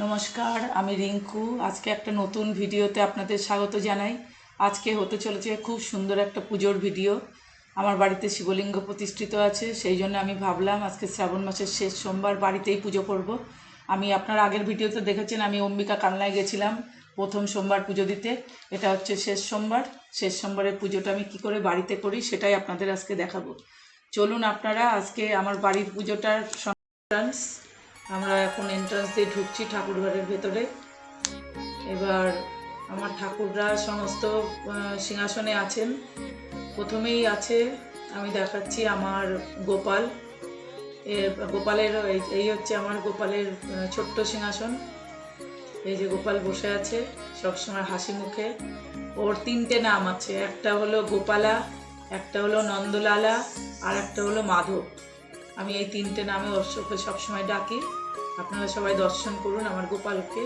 নমস্কার, আমি রিঙ্কু। আজকে একটা নতুন ভিডিওতে আপনাদের স্বাগত জানাই। আজকে হতে চলেছে খুব সুন্দর একটা পুজোর ভিডিও। আমার বাড়িতে শিবলিঙ্গ প্রতিষ্ঠিত আছে, সেই জন্য আমি ভাবলাম আজকে শ্রাবণ মাসের শেষ সোমবার বাড়িতেই পুজো করব। আমি আপনার আগের ভিডিওতে দেখেছেন, আমি অম্বিকা কান্নায় গেছিলাম প্রথম সোমবার পুজো দিতে। এটা হচ্ছে শেষ সোমবার। শেষ সোমবারের পুজোটা আমি কি করে বাড়িতে করি সেটাই আপনাদের আজকে দেখাবো। চলুন আপনারা আজকে আমার বাড়ির পুজোটার আমরা এখন এন্ট্রান্স দিয়ে ঢুকছি ঠাকুর ঘরের ভেতরে। এবার আমার ঠাকুররা সমস্ত সিংহাসনে আছেন। প্রথমেই আছে, আমি দেখাচ্ছি আমার গোপাল। গোপালের এই- হচ্ছে আমার গোপালের ছোট্ট সিংহাসন। এই যে গোপাল বসে আছে, সবসময় হাসি মুখে। ওর তিনটে নাম আছে, একটা হলো গোপালা, একটা হলো নন্দলালা, আর একটা হলো মাধব। আমি এই তিনটে নামে ওর চোখে সবসময় ডাকি। আপনারা সবাই দর্শন করুন আমার গোপালকে।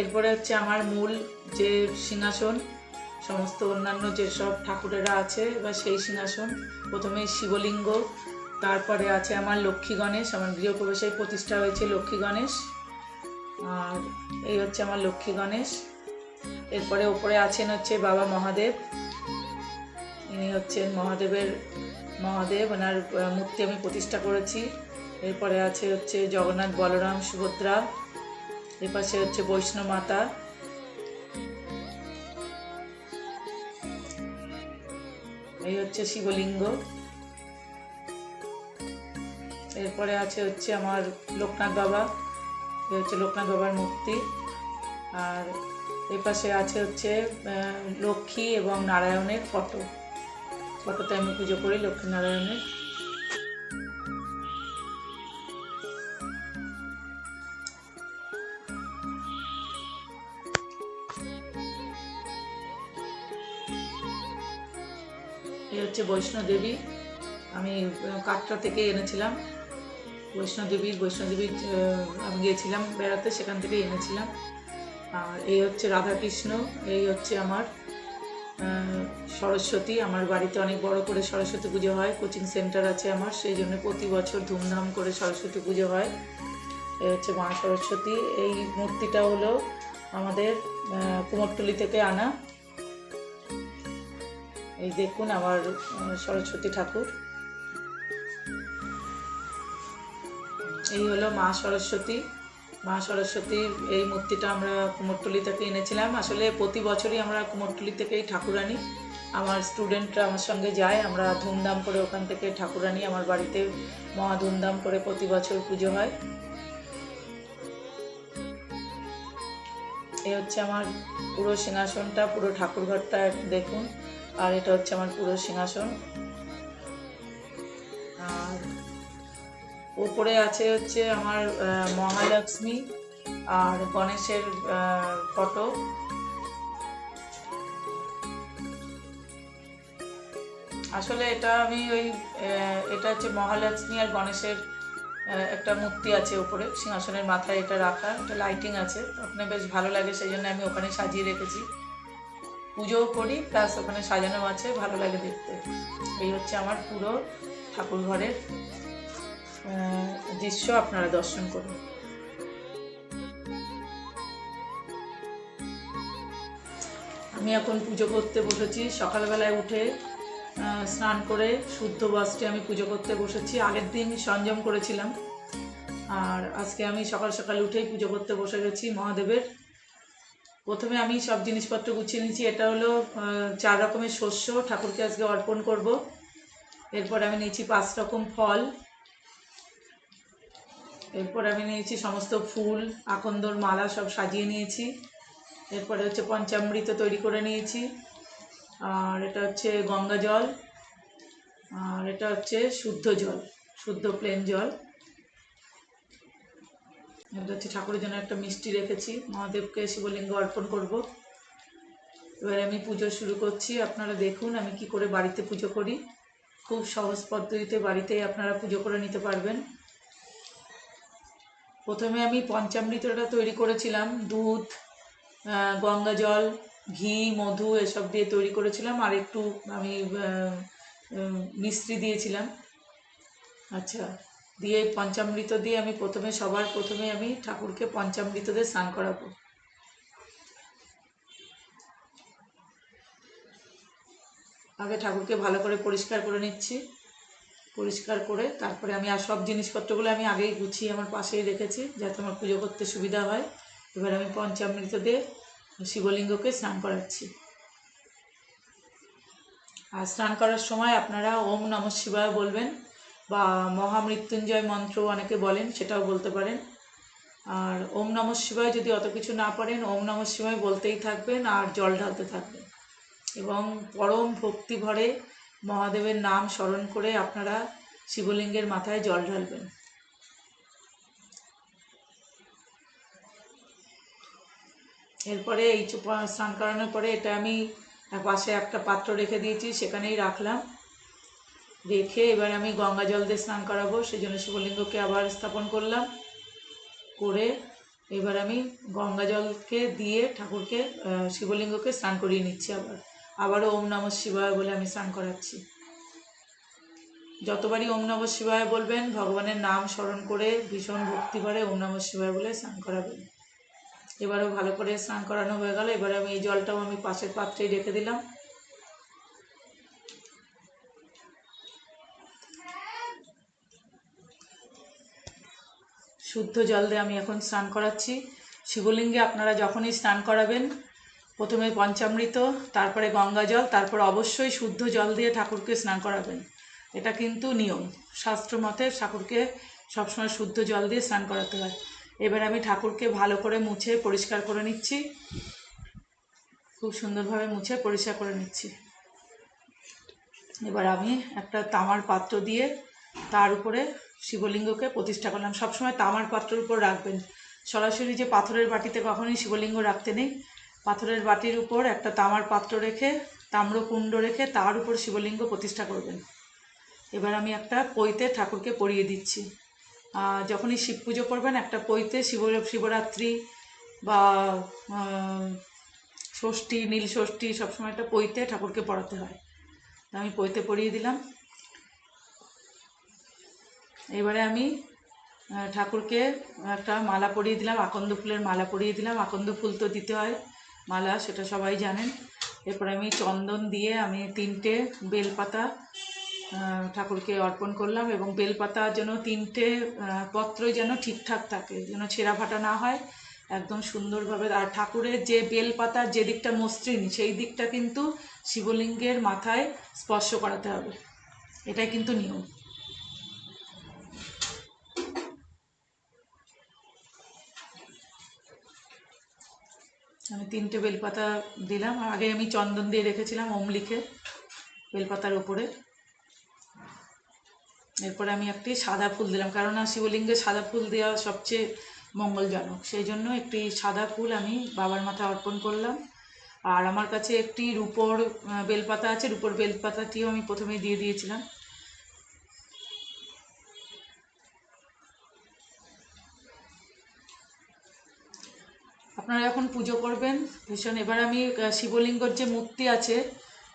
এরপরে হচ্ছে আমার মূল যে সিংহাসন, সমস্ত অন্যান্য যেসব ঠাকুরেরা আছে এবার সেই সিংহাসন, প্রথমে শিবলিঙ্গ, তারপরে আছে আমার লক্ষ্মী গণেশ, আমার গৃহপ্রবেশে প্রতিষ্ঠা হয়েছে লক্ষ্মী গণেশ, আর এই হচ্ছে আমার লক্ষ্মী গণেশ। এরপরে ওপরে আছেন হচ্ছে বাবা মহাদেব। ইনি হচ্ছেন মহাদেবের মহাদেব, ওনার মূর্তি আমি প্রতিষ্ঠা করেছি। এরপরে আছে হচ্ছে জগন্নাথ বলরাম, সুভদ্রা, এপাশে হচ্ছে বৈষ্ণব মাতা। এই হচ্ছে শিবলিঙ্গ। এরপরে আছে হচ্ছে আমার লোকনাথ বাবা। এই হচ্ছে লোকনাথ বাবার মূর্তি। আর এই পাশে আছে হচ্ছে লক্ষ্মী এবং নারায়ণের ফটো। ফটোতে আমি পুজো করি লক্ষ্মী নারায়ণের। এই হচ্ছে বৈষ্ণোদেবী আমি কাটরা থেকে এনেছিলাম। বৈষ্ণোদেবীর আহ, আমি গিয়েছিলাম বেড়াতে সেখান থেকেই এনেছিলাম। আর এই হচ্ছে রাধাকৃষ্ণ এই হচ্ছে আমার সরস্বতী। আমার বাড়িতে অনেক বড় করে সরস্বতী পুজো হয় কোচিং সেন্টার আছে আমার সেই জন্য প্রতি বছর ধুমধাম করে সরস্বতী পুজো হয়। এই হচ্ছে মা সরস্বতী। এই মূর্তিটা হলো আমাদের কুমোরটুলি থেকে আনা। এই দেখুন আমার সরস্বতী ঠাকুর। এই হলো মা সরস্বতী। মা সরস্বতীর এই মূর্তিটা আমরা কুমোরটুলি থেকে এনেছিলাম। আসলে প্রতি বছরই আমরা কুমোরটুলি থেকেই ঠাকুর আনি আমার স্টুডেন্টরা আমার সঙ্গে যায়, আমরা ধুমধাম করে ওখান থেকে ঠাকুরানি। আমার বাড়িতে মহা ধুমধাম করে প্রতি বছর পুজো হয়। এই হচ্ছে আমার পুরো সিংহাসনটা, পুরো ঠাকুরঘরটা, দেখুন। আর এটা হচ্ছে আমার পুরো সিংহাসন। আর উপরে আছে হচ্ছে আমার মহালক্ষ্মী আর গণেশের ফটো। আসলে এটা আমি ওই এটা হচ্ছে মহালক্ষ্মী আর গণেশের একটা মূর্তি আছে উপরে, সিংহাসনের মাথায় এটা রাখা, একটা লাইটিং আছে। ওখানে বেশ ভালো লাগে, সেই জন্য আমি ওখানে সাজিয়ে রেখেছি। পুজোও করি প্লাস ওখানে সাজানো আছে, ভালো লাগে দেখতে। এই হচ্ছে আমার পুরো ঠাকুর ঘরের দৃশ্য, আপনারা দর্শন করুন। আমি এখন পুজো করতে বসেছি, সকালবেলায় উঠে স্নান করে শুদ্ধ বস্ত্রে আমি পুজো করতে বসেছি। আগের দিন সংযম করেছিলাম, আর আজকে আমি সকাল সকাল উঠেই পুজো করতে বসে গেছি মহাদেবের। প্রথমে আমি সব জিনিসপত্র গুছিয়ে নিয়েছি। এটা হলো চার রকমের শস্য। ঠাকুরকে আজকে অর্পণ করব। এরপর আমি নিয়েছি পাঁচ রকম ফল। এরপর আমি নিয়েছি সমস্ত ফুল, আকন্দর মালা সব সাজিয়ে নিয়েছি। এরপরে হচ্ছে পঞ্চামৃত তৈরি করে নিয়েছি। আর এটা হচ্ছে গঙ্গা জল। আর এটা হচ্ছে শুদ্ধ জল, শুদ্ধ প্লেন জল। হচ্ছে ঠাকুরের জন্য একটা মিষ্টি রেখেছি। মহাদেবকে শিবলিঙ্গ অর্পণ করব। এবার আমি পুজো শুরু করছি। আপনারা দেখুন আমি কি করে বাড়িতে পুজো করি। খুব সহজ পদ্ধতিতে বাড়িতেই আপনারা পুজো করে নিতে পারবেন। প্রথমে আমি পঞ্চামৃতটা তৈরি করেছিলাম। দুধ গঙ্গা জল, ঘি, মধু এসব দিয়ে তৈরি করেছিলাম। আর একটু আমি মিস্ত্রি দিয়েছিলাম। আচ্ছা। দিয়ে পঞ্চামৃত দিয়ে আমি প্রথমে, সবার প্রথমে আমি ঠাকুরকে পঞ্চামৃত দিয়ে স্নান করাবো। আগে ঠাকুরকে ভালো করে পরিষ্কার করে নিচ্ছি। পরিষ্কার করে তারপরে আমি আর সব জিনিসপত্রগুলো আমি আগেই গুছিয়ে আমার পাশেই রেখেছি, যাতে আমার পুজো করতে সুবিধা হয়। এবার আমি পঞ্চামৃত দিয়ে শিবলিঙ্গকে স্নান করাচ্ছি। আর স্নান করার সময় আপনারা ওম নম শিবায় বলবেন। বা মহামৃত্যুঞ্জয় মন্ত্র অনেকে বলেন, সেটাও বলতে পারেন। আর ওম নম শিবায় যদি অত কিছু না পারেন ওম নম শিবায় বলতেই থাকবেন আর জল ঢালতে থাকবেন। এবং পরম ভক্তি ভরে মহাদেবের নাম স্মরণ করে আপনারা শিবলিঙ্গের মাথায় জল ঢালবেন। এরপরে এই স্নান করানোর পরে এটা আমি পাশে একটা পাত্র রেখে দিয়েছি, সেখানেই রাখলাম। রেখে এবার আমি গঙ্গা জল দিয়ে স্নান করাবো সেই জন্য শিবলিঙ্গকে আবার স্থাপন করলাম। করে এবার আমি গঙ্গা জলকে দিয়ে ঠাকুরকে শিবলিঙ্গকে স্নান করিয়ে নিচ্ছি আবার। আবারও ওম নম শিবায় বলে আমি স্নান করাচ্ছি। যতবারই ওম নম শিবায় বলবেন, ভগবানের নাম স্মরণ করে ভীষণ ভক্তি ভরে ওম নম শিবায় বলে স্নান করাবেন। এবারও ভালো করে স্নান করানো হয়ে গেল। এবার আমি এই জলটাও আমি পাশের পাত্রেই রেখে দিলাম। শুদ্ধ জল দিয়ে আমি এখন স্নান করাচ্ছি। শিবলিঙ্গে আপনারা যখনই স্নান করাবেন, প্রথমে পঞ্চামৃত, তারপরে গঙ্গা জল, তারপর অবশ্যই শুদ্ধ জল দিয়ে ঠাকুরকে স্নান করাবেন। এটা কিন্তু নিয়ম। শাস্ত্র মতে ঠাকুরকে সবসময় শুদ্ধ জল দিয়ে স্নান করাতে হয়। এবার আমি ঠাকুরকে ভালো করে মুছে পরিষ্কার করে নিচ্ছি। খুব সুন্দরভাবে মুছে পরিষ্কার করে নিচ্ছি। এবার আমি একটা তামার পাত্র দিয়ে তার উপরে শিবলিঙ্গকে প্রতিষ্ঠা করলাম। সবসময় তামার পাত্রের উপর রাখবেন। সরাসরি যে পাথরের বাটিতে কখনোই শিবলিঙ্গ রাখতে নেই। পাথরের বাটির উপর একটা তামার পাত্র রেখে, তাম্রকুণ্ড রেখে তার উপর শিবলিঙ্গ প্রতিষ্ঠা করবেন। এবার আমি একটা পইতে ঠাকুরকে পরিয়ে দিচ্ছি। যখনই শিব পুজো করবেন, একটা পইতে শিব, শিবরাত্রি বা ষষ্ঠী, নীল ষষ্ঠী সবসময় একটা পইতে ঠাকুরকে পড়াতে হয়। আমি পইতে পরিয়ে দিলাম। এবারে আমি ঠাকুরকে একটা মালা পরিয়ে দিলাম, আকন্দ ফুলের মালা পরিয়ে দিলাম। আকন্দ ফুল তো দিতে হয়, মালা সেটা সবাই জানেন। এরপরে আমি চন্দন দিয়ে আমি তিনটে বেলপাতা ঠাকুরকে অর্পণ করলাম এবং বেলপাতা যেন তিনটে পত্র যেন ঠিকঠাক থাকে, যেন ছেঁড়া ফাটা না হয়, একদম সুন্দরভাবে। আর ঠাকুরের যে বেলপাতার যে দিকটা মসৃণ, সেই দিকটা কিন্তু শিবলিঙ্গের মাথায় স্পর্শ করাতে হবে। এটাই কিন্তু নিয়ম। আমি তিনটে বেলপাতা দিলাম। আগে আমি চন্দন দিয়ে রেখেছিলাম ওম লিখে বেলপাতার ওপরে এরপরে আমি একটি সাদা ফুল দিলাম কেননা শিবলিঙ্গে সাদা ফুল দেওয়া সবচেয়ে মঙ্গলজনক। সেই জন্য একটি সাদা ফুল আমি বাবার মাথায় অর্পণ করলাম। আর আমার কাছে একটি রূপোর বেলপাতা আছে, রূপোর বেলপাতাটিও আমি প্রথমে দিয়ে দিয়েছিলাম। আপনারা যখন পুজো করবেন, ভীষণ, এবার আমি শিবলিঙ্গর যে মূর্তি আছে,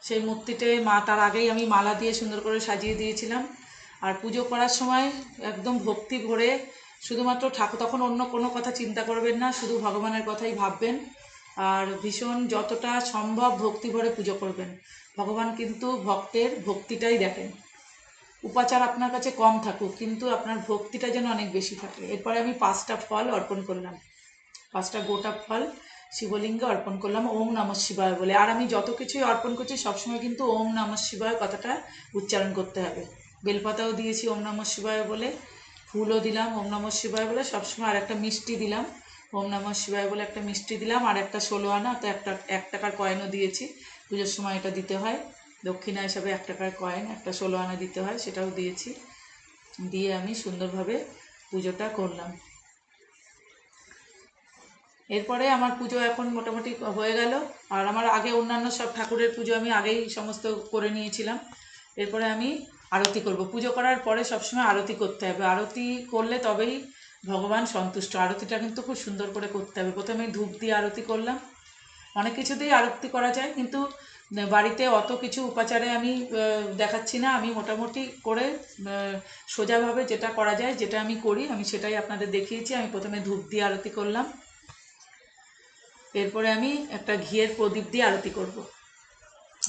সেই মূর্তিতে মা, তার আগেই আমি মালা দিয়ে সুন্দর করে সাজিয়ে দিয়েছিলাম। আর পুজো করার সময় একদম ভক্তি ভরে শুধুমাত্র ঠাকুর, তখন অন্য কোনো কথা চিন্তা করবেন না, শুধু ভগবানের কথাই ভাববেন। আর ভীষণ, যতটা সম্ভব ভক্তি ভরে পুজো করবেন। ভগবান কিন্তু ভক্তের ভক্তিটাই দেখেন। উপাচার আপনার কাছে কম থাকুক, কিন্তু আপনার ভক্তিটা যেন অনেক বেশি থাকে। এরপরে আমি পাঁচটা ফল অর্পণ করলাম। পাঁচটা গোটা ফল শিবলিঙ্গে অর্পণ করলাম, ওম নম শিবায় বলে। আর আমি যত কিছুই অর্পণ করছি, সবসময় কিন্তু ওম নম শিবায় কথাটা উচ্চারণ করতে হবে। বেলপাতাও দিয়েছি ওম নম শিবায় বলে, ফুলও দিলাম ওম নম শিবায় বলে, সবসময় আর একটা মিষ্টি দিলাম ওম নম শিবায় বলে একটা মিষ্টি দিলাম, আর একটা ষোলো আনা, তো একটা, এক টাকার কয়েনও দিয়েছি। পুজোর সময় এটা দিতে হয়। দক্ষিণা হিসাবে এক টাকার কয়েন একটা ষোলো আনা দিতে হয়, সেটাও দিয়েছি। দিয়ে আমি সুন্দরভাবে পুজোটা করলাম। এরপরে আমার পুজো এখন মোটামুটি হয়ে গেল। আর আমার আগে অন্যান্য সব ঠাকুরের পুজো আমি আগেই সমস্ত করে নিয়েছিলাম। এরপরে আমি আরতি করব। পুজো করার পরে সবসময় আরতি করতে হবে। আরতি করলে তবেই ভগবান সন্তুষ্ট। আরতিটা কিন্তু খুব সুন্দর করে করতে হবে। প্রথমে ধূপ দিয়ে আরতি করলাম। অনেক কিছুতেই আরতি করা যায়, কিন্তু বাড়িতে অত কিছু উপাচারে আমি দেখাচ্ছি না। আমি মোটামুটি করে সোজাভাবে যেটা করা যায়, যেটা আমি করি, আমি সেটাই আপনাদের দেখিয়েছি। আমি প্রথমে ধূপ দিয়ে আরতি করলাম। এরপরে আমি একটা ঘিয়ের প্রদীপ দিয়ে আরতি করব।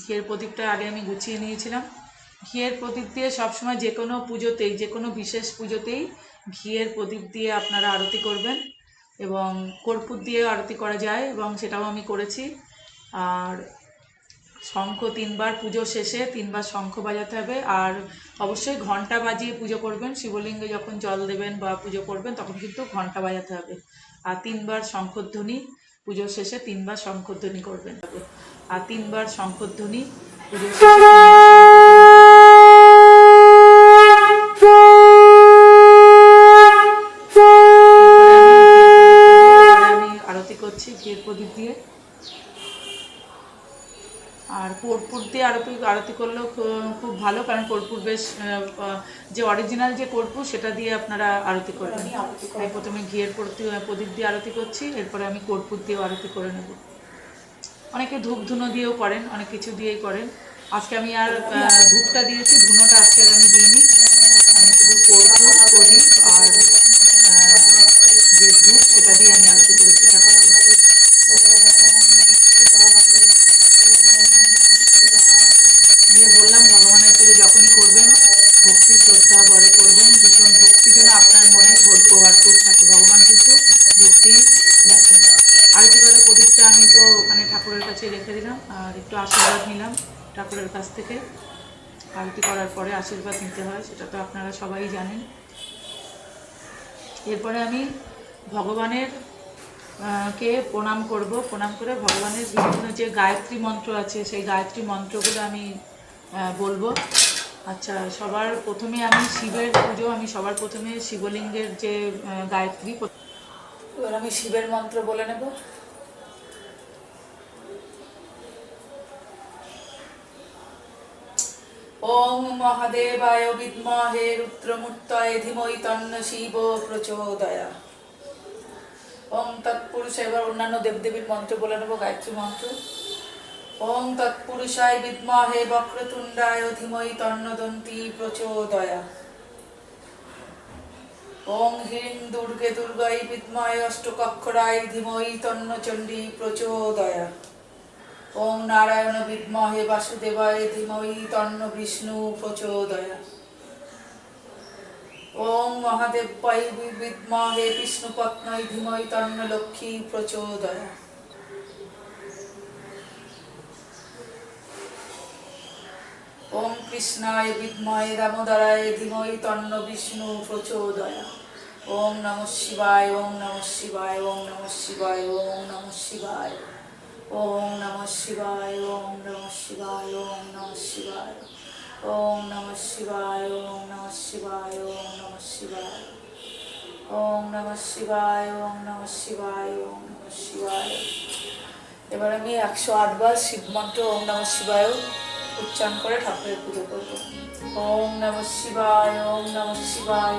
ঘিয়ের প্রদীপটা আগে আমি গুছিয়ে নিয়েছিলাম। ঘিয়ের প্রদীপ দিয়ে সবসময় যে কোনো পুজোতেই, যে কোনো বিশেষ পুজোতেই ঘিয়ের প্রদীপ দিয়ে আপনারা আরতি করবেন এবং কর্পূর দিয়েও আরতি করা যায় এবং সেটাও আমি করেছি। আর শঙ্খ তিনবার পুজো শেষে তিনবার শঙ্খ বাজাতে হবে। আর অবশ্যই ঘণ্টা বাজিয়ে পুজো করবেন। শিবলিঙ্গে যখন জল দেবেন বা পুজো করবেন, তখন কিন্তু ঘণ্টা বাজাতে হবে। আর তিনবার শঙ্খধ্বনি পুজো শেষে তিনবার শঙ্করধ্বনি করবেন। আর তিনবার শঙ্করধ্বনি পুজো শেষে তিনবার এরপরে আমি আরতি করছি ঘিয়ের প্রদীপ দিয়ে আর কর্পূর দিয়ে আরতি আরতি করলেও খু- খুব ভালো কারণ কর্পূর বেশ আহ, আহ, যে অরিজিনাল যে কর্পূর সেটা দিয়ে আপনারা আরতি করবেন আমি প্রথমে ঘিয়ের প্রদীপ দিয়ে আরতি করছি, এরপরে আমি কর্পূর দিয়েও আরতি করে নেব। অনেকে ধূপ ধুনো দিয়েও করেন, অনেক কিছু দিয়েই করেন। আজকে আমি আর ধূপটা দিয়েছি, ধুনোটা আজকে আর আমি দিইনি। আমি শুধু কর্পূর প্রদীপ আর আহ, যে ধূপ সেটা দিয়ে আমি আরতি করেছি ঠাকুরকে এই যে বললাম ভগবানের পুজো যখনই করবেন ভক্তি শ্রদ্ধা ভরে করবেন ভীষণ ভক্তি যেন আপনার মনে ভর- ভরপুর থাকে ভগবান কিন্তু ভক্তি দেখেন আরতি করা প্রদীপটা আমি তো ওখানে ঠাকুরের কাছে রেখে দিলাম আর একটু আশীর্বাদ নিলাম ঠাকুরের কাছ থেকে আরতি করার পরে আশীর্বাদ নিতে হয় সেটা তো আপনারা সবাই জানেন এরপরে আমি ভগবানের কে প্রণাম করব। প্রণাম করে ভগবানের বিভিন্ন যে গায়ত্রী মন্ত্র আছে, সেই গায়ত্রী মন্ত্রগুলো আমি বলব। আচ্ছা সবার প্রথমে আমি শিবের পুজো, আমি সবার প্রথমে শিবলিঙ্গের যে গায়ত্রী আমি শিবের মন্ত্র বলে নেব। ওম মহাদেবায় বিদ্মহে রুদ্রমূর্তয়ে ধীমহি তন্ন শিব প্রচোদয়া। ওম তৎপুরুষ এবার অন্যান্য দেবদেবীর মন্ত্র বলে নেব, গায়ত্রী মন্ত্র। ওম তৎপুরুষায় বিদ্মহে বক্রতুণ্ডায় ধীমহি তন্নদন্তি প্রচোদয়া। ওম হ্রিং দুর্গে দুর্গাই বিদ্ময় অষ্টকক্ষরায় ধীমহি তন্নচণ্ডী প্রচোদয়া। ওম নারায়ণ বিদ্মহে বাসুদেবায় ধীমহি তন্ন বিষ্ণু প্রচোদয়া। ওম মহাদেবায় বিদ্মহে বিষ্ণুপত্নয় ধীমহি তন্ন লক্ষ্মী প্রচোদয়া। ওম কৃষ্ণায় বিদ্মহে দামোদরায় ধীমহি তন্ন বিষ্ণু প্রচোদয়া। ওম নম শিবায়, ওম নম শিবায়, ওম নম শিবায়, ওম নম শিবায়। ওম নম শিবায় ওম নম শিবায় ওম নম শিবায় ওম নম শিবায় ওম নম শিবায় ওম নম শিবায় ওম নম শিবায় ওম নম শিবায় ওম নম শিবায় এবার আমি একশো আটবার শিব মন্ত্র ওম নম শিবায় উচ্চারণ করে ঠাকুরের পুজো করব ওম নম শিবায় ওম নম শিবায়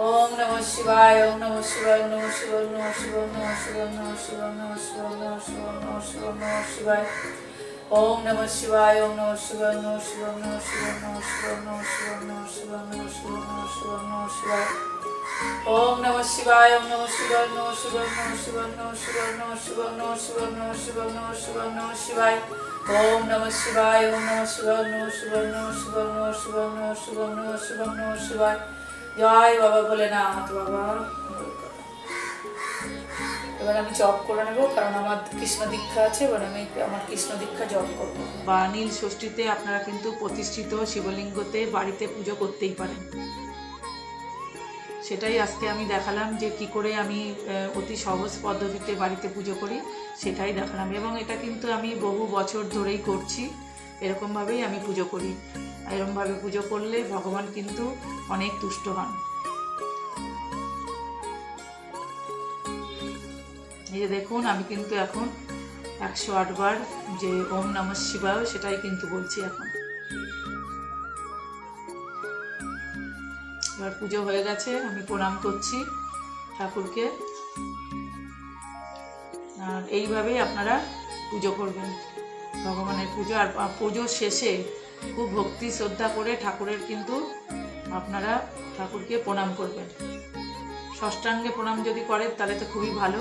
ওম নম শিবায় ওম নম শিবায় নম শিবায় নম শিবায় নম শিবায় নম শিবায় নম শিবায় নম শিবায় নম শিবায় নম শিবায় ওম নম শিবায় ওম নম শিবায় নম শিবায় নম শিবায় নম শিবায় নম শিবায় নম শিবায় নম শিবায় নম শিবায় নম শিবায় ওম নম শিবায় ওম নম শিবায় নম শিবায় নম শিবায় নম শিবায় নম শিবায় নম শিবায় নম শিবায় নম শিবায় নম শিবায় ওম নম শিবায় ওম নম শিবায় নম শিবায় নম শিবায় নম শিবায় নম শিবায় নম শিবায় নম শিবায় জয় বাবা, বলে না বাবা। এবার আমি জপ করে নেব, কারণ আমার কৃষ্ণ দীক্ষা আছে, এবার আমি আমার কৃষ্ণ দীক্ষা জপ করব। বা নীল ষষ্ঠীতে আপনারা কিন্তু প্রতিষ্ঠিত শিবলিঙ্গতে বাড়িতে পুজো করতেই পারেন। সেটাই আজকে আমি দেখালাম যে কি করে আমি অতি সহজ পদ্ধতিতে বাড়িতে পুজো করি, সেটাই দেখালাম। এবং এটা কিন্তু আমি বহু বছর ধরেই করছি, এরকমভাবেই আমি পুজো করি। এরকমভাবে পুজো করলে ভগবান কিন্তু অনেক তুষ্ট হন। এই যে দেখুন, আমি কিন্তু এখন একশো আটবার যে ওম নম শিবায় সেটাই কিন্তু বলছি এখন। এবার পুজো হয়ে গেছে, আমি প্রণাম করছি ঠাকুরকে। আর এইভাবেই আপনারা পুজো করবেন। ভগবানের পুজো আর পুজোর শেষে খুব ভক্তি শ্রদ্ধা করে ঠাকুরের কিন্তু আপনারা ঠাকুরকে প্রণাম করবেন। ষষ্ঠাঙ্গে প্রণাম যদি করেন তাহলে তো খুবই ভালো।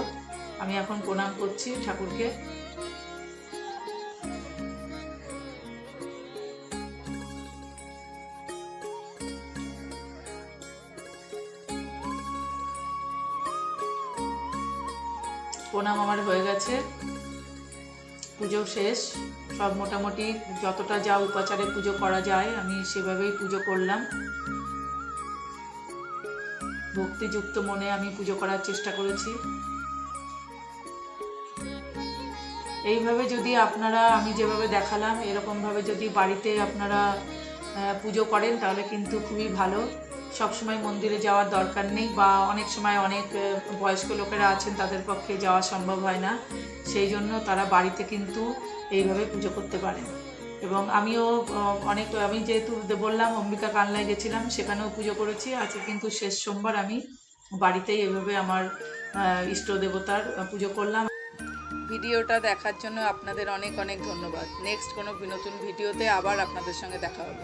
আমি এখন প্রণাম করছি ঠাকুরকে। প্রণাম আমার হয়ে গেছে। পুজো শেষ। সব মোটামুটি যতটা যা উপাচারে পুজো করা যায়, আমি সেভাবেই পুজো করলাম। ভক্তিযুক্ত মনে আমি পুজো করার চেষ্টা করেছি। এইভাবে যদি আপনারা, আমি যেভাবে দেখালাম, এরকমভাবে যদি বাড়িতে আপনারা পুজো করেন, তাহলে কিন্তু খুবই ভালো। সব সময় মন্দিরে যাওয়ার দরকার নেই বা অনেক সময় অনেক বয়স্ক লোকেরা আছেন, তাদের পক্ষে যাওয়া সম্ভব হয় না। সেই জন্য তারা বাড়িতে কিন্তু এইভাবে পুজো করতে পারেন। এবং আমিও অনেক, আমি যেহেতু বললাম অম্বিকা কানলায় গেছিলাম, সেখানেও পুজো করেছি। আজকে কিন্তু শেষ সোমবার আমি বাড়িতেই এভাবে আমার ইষ্ট দেবতার পুজো করলাম। ভিডিওটা দেখার জন্য আপনাদের অনেক অনেক ধন্যবাদ। নেক্সট কোনো নতুন ভিডিওতে আবার আপনাদের সঙ্গে দেখা হবে।